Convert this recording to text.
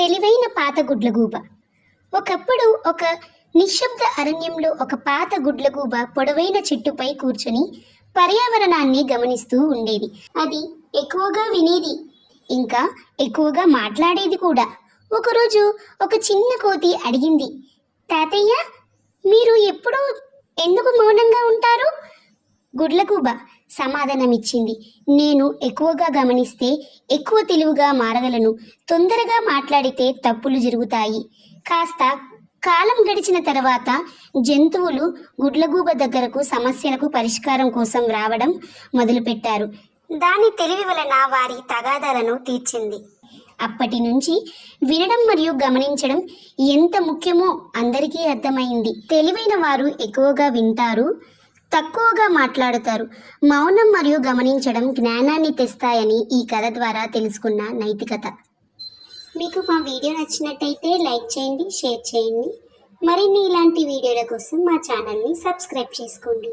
తెలివైన పాత గుడ్లగూబ. ఒకప్పుడు ఒక నిశ్శబ్ద అరణ్యంలో ఒక పాత గుడ్లగూబ పొడవైన చెట్టుపై కూర్చొని పర్యావరణాన్ని గమనిస్తూ ఉండేది. అది ఎక్కువగా వినేది ఇంకా ఎక్కువగా మాట్లాడేది కూడా. ఒకరోజు ఒక చిన్న కోతి అడిగింది తాతయ్య మీరు ఎప్పుడూ ఎందుకు మౌనంగా ఉంటారు? గుడ్లగూబ సమాధానమిచ్చింది. నేను ఎక్కువగా గమనిస్తే ఎక్కువ తెలివిగా మారగలను. తొందరగా మాట్లాడితే తప్పులు జరుగుతాయి. కాస్త కాలం గడిచిన తర్వాత జంతువులు గుడ్లగూబ దగ్గరకు సమస్యలకు పరిష్కారం కోసం రావడం మొదలుపెట్టారు. దాని తెలివి వలన వారి తగాదాలను తీర్చింది. అప్పటి నుంచి వినడం మరియు గమనించడం ఎంత ముఖ్యమో అందరికీ అర్థమైంది. తెలివైన వారు ఎక్కువగా వింటారు. తక్కువగా మాట్లాడుతారు. మౌనం మరియు గమనించడం జ్ఞానాన్ని తెస్తాయని ఈ కథ ద్వారా తెలుసుకున్న నైతికత. మీకు మా వీడియో నచ్చినట్టయితే లైక్ చేయండి షేర్ చేయండి. మరిన్ని ఇలాంటి వీడియోల కోసం మా ఛానల్ని సబ్స్క్రైబ్ చేసుకోండి.